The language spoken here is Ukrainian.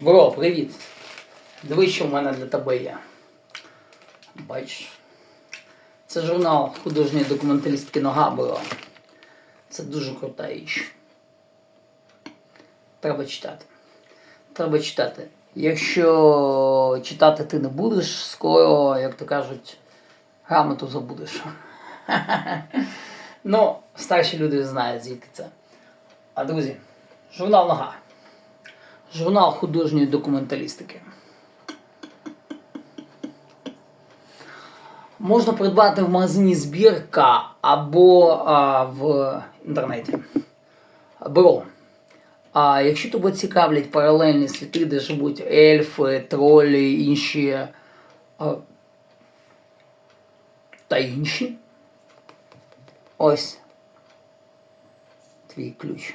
Бро, привіт. Дивись, що в мене для тебе є. Бачиш. Це журнал художньої документалістки Нога, бро. Це дуже крута річ. Треба читати. Треба читати. Якщо читати ти не будеш, скоро, як то кажуть, грамоту забудеш. ну, старші люди знають, звідки це. А друзі, журнал Нога. Журнал художньої документалістики. Можна придбати в магазині збірка або а, в інтернеті. Бро. А якщо тебе цікавлять паралельні світи, де живуть ельфи, тролі, інші а, та інші, ось твій ключ.